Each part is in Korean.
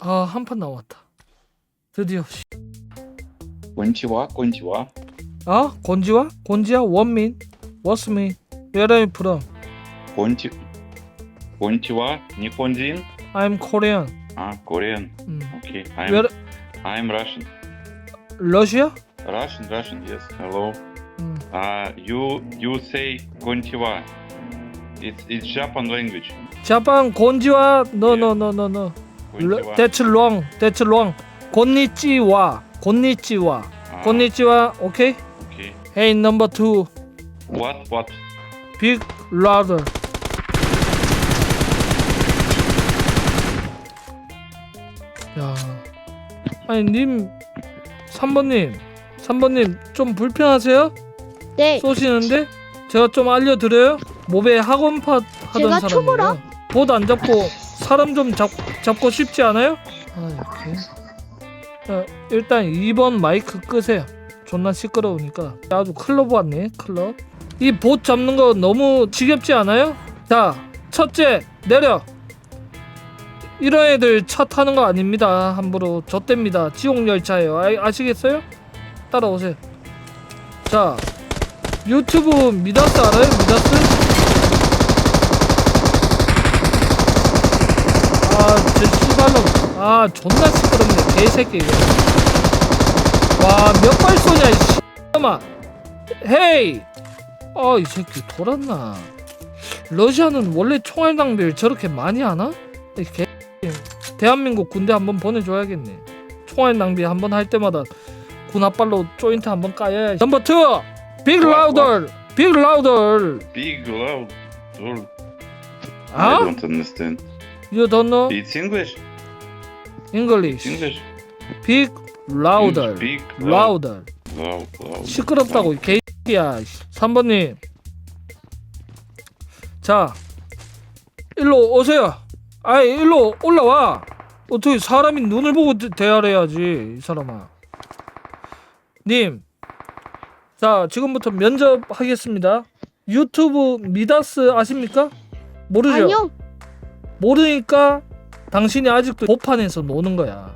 아 한 판 남았다. 드디어. 씨. 건치와 건치와 아 곤지와 곤지야 원민 워스민 Where are you from? 건치 건치와 니혼진 I'm Korean. 아 Korean 음. okay I'm Where I'm Russian 러시아? Russian Russian yes hello 음. uh you you say konnichiwa it's it's Japan language 자pan 곤지와 no no no no no. Konnichiwa That's wrong. That's wrong. 곤니찌와 곤니찌와 곤니찌와 오케이? okay Hey number two. what what Big louder. 야. 아니 님 3번님 3번님 좀 불편하세요? 네, 쏘시는데 제가 좀 알려드려요. 모베 학원파 하던 제가 사람이에요. 초보라? 보안 잡고 사람 좀 잡, 잡고 싶지 않아요? 아 이렇게. 자, 일단 2번 마이크 끄세요. 존나 시끄러우니까 아주 클럽 왔네 클럽. 이 봇 잡는 거 너무 지겹지 않아요? 자 첫째 내려. 이런 애들 차 타는 거 아닙니다. 함부로 좆됩니다. 지옥 열차예요. 아, 아시겠어요? 따라오세요. 자 유튜브 미다스 알아요? 미다스? 아, 저 씨발로. 아, 존나 시끄럽네. 개새끼 이거. 와, 몇발 쏘냐, 이 씨발마. 헤이. 아, 이 새끼 돌았나. 러시아는 원래 총알 낭비를 저렇게 많이 하나? 이 개. 대한민국 군대 한번 보내줘야겠네. 총알 낭비 한번 할 때마다 군합발로 조인트 한번 까야. 넘버 2. 빅 와, 라우더. 빅 라우더. big loud or I 아? don't understand You don't know it's English English. English 빅 라우더. big loud 라우더. loud loud 시끄럽다고 이 개야 3번님 자 일로 오세요 아이 일로 올라와 어떻게 사람이 눈을 보고 대- 대화를 해야지 이 사람아 님 자 지금부터 면접하겠습니다 유튜브 미다스 아십니까? 모르죠? 아니요. 모르니까 당신이 아직도 보판에서 노는 거야.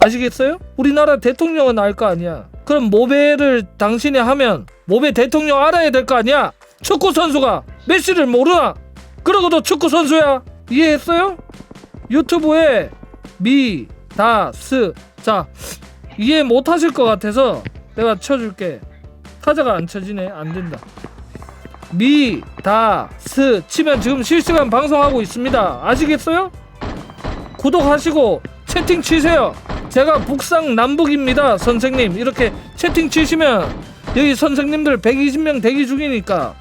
아시겠어요? 우리나라 대통령은 알 거 아니야. 그럼 모베를 당신이 하면 모베 대통령 알아야 될 거 아니야? 축구 선수가 메시를 모르나? 그러고도 축구 선수야. 이해했어요? 유튜브에 미, 다, 스. 자, 이해 못 하실 것 같아서 내가 쳐줄게. 타자가 안 쳐지네. 안 된다. 미, 다, 스 치면 지금 실시간 방송하고 있습니다. 아시겠어요? 구독하시고 채팅 치세요. 제가 북상 남북입니다, 선생님. 이렇게 채팅 치시면 여기 선생님들 120명 대기 중이니까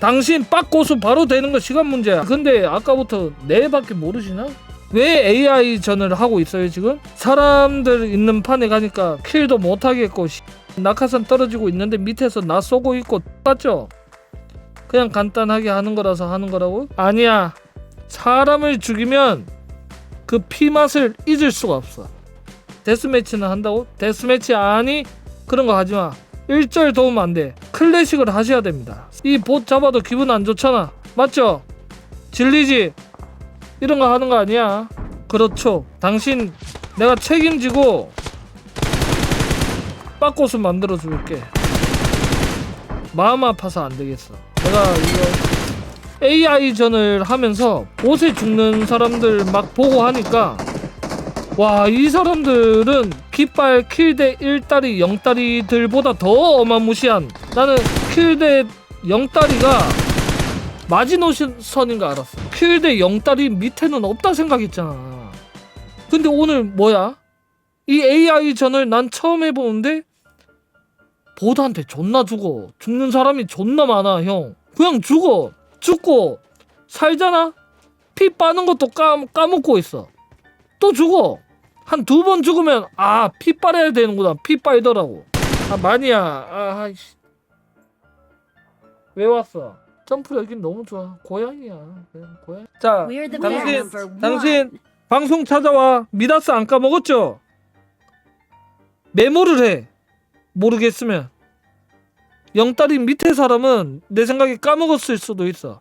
당신 빡고수 바로 되는 거 시간 문제야. 근데 아까부터 네밖에 모르시나? 왜 AI 전을 하고 있어요 지금? 사람들 있는 판에 가니까 킬도 못 하겠고 씨, 낙하산 떨어지고 있는데 밑에서 나 쏘고 있고 맞죠? 그냥 간단하게 하는 거라서 하는 거라고? 아니야. 사람을 죽이면 그 피 맛을 잊을 수가 없어. 데스매치는 한다고? 데스매치 아니? 그런 거 하지 마. 일절 도움 안 돼. 클래식을 하셔야 됩니다. 이 봇 잡아도 기분 안 좋잖아. 맞죠? 질리지? 이런 거 하는 거 아니야. 그렇죠. 당신 내가 책임지고 빠꼬스 만들어 줄게. 마음 아파서 안 되겠어. 내가 이거 AI 전을 하면서 옷에 죽는 사람들 막 보고 하니까 와 이 사람들은 깃발 킬대 1다리 0다리들보다 더 어마무시한 나는 킬대 0다리가 마지노선인 거 알았어. 킬대 0다리 밑에는 없다 생각했잖아. 근데 오늘 뭐야? 이 AI 전을 난 처음 해보는데 보드한테 존나 죽어. 죽는 사람이 존나 많아 형. 그냥 죽어 죽고 살잖아? 피 빠는 것도 까, 까먹고 있어. 또 죽어. 한 두 번 죽으면 아 피 빨아야 되는구나. 피 빨더라고. 아 많이야 아 아이씨. 왜 왔어? 점프 여긴 너무 좋아. 고양이야. 그냥 고양 자 We're the 당신 best. Number one. 당신 방송 찾아와. 미다스 안 까먹었죠? 메모를 해. 모르겠으면 영다리 밑에 사람은 내 생각에 까먹었을 수도 있어.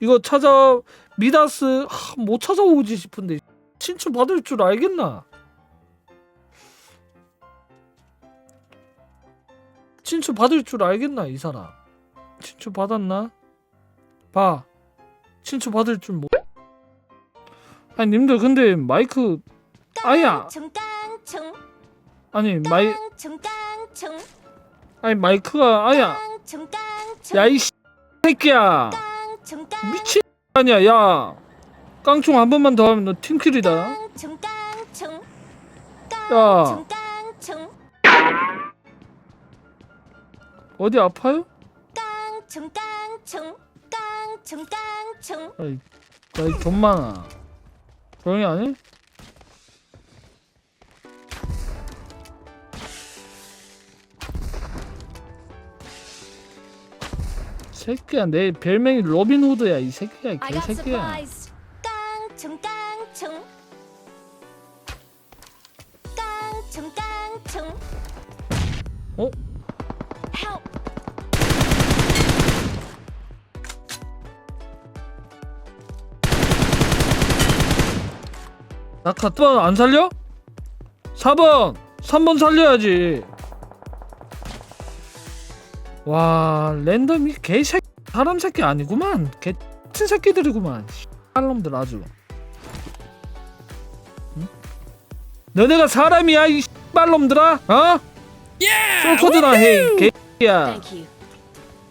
이거 찾아 미다스 하, 못 찾아오지 싶은데 친추 받을 줄 알겠나? 친추 받을 줄 알겠나 이 사람? 친추 받았나? 봐. 친추 받을 줄 뭐? 아니 님들 근데 마이크 아야 아니 마이 깡총 깡총 아니 마이크가 아야. 야이 새끼야. 미친 아니야 야. 깡총 한 번만 더 하면 너 팀킬이다. 야. 어디 아파요? 아이 나이 돈 많아. 조용히 안 해? 새끼야. 내 별명이 로빈 후드야 이 새끼야 이 개새끼야. 깡총 깡총 깡총 깡총 어? help. 낙하 4번 안 살려? 4번 3번 살려야지. 와 랜덤이 개새끼 사람 새끼 아니구만. 개 같은 새끼들이구만. 씨발놈들 아주. 응? 너네가 사람이야 이 씨발놈들아? 어? 쏠코드나 해 개야.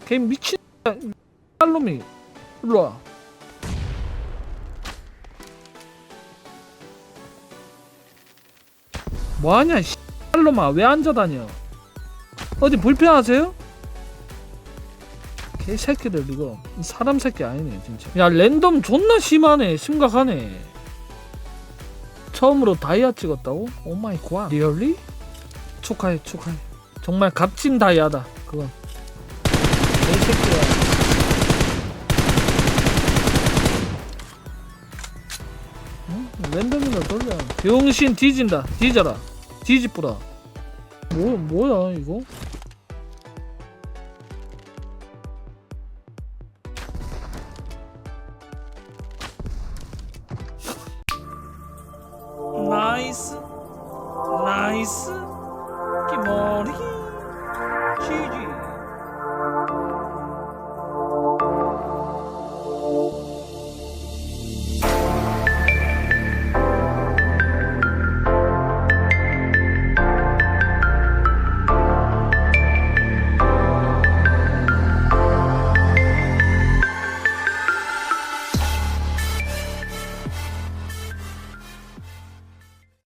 개 미친 씨발놈이. 일로와. 뭐하냐 씨발놈아. 왜 앉아다녀? 어디 불편하세요? 개새끼들 이거 사람 새끼 아니네 진짜. 야 랜덤 존나 심하네. 심각하네. 처음으로 다이아 찍었다고? 오마이 갓. 리얼리? 축하해 축하해. 정말 값진 다이아다 그건. 개새끼야. 응? 랜덤이나 돌려. 병신 뒤진다. 뒤져라. 뒤집부라. 뭐 뭐야 이거 나이스 기머리 GG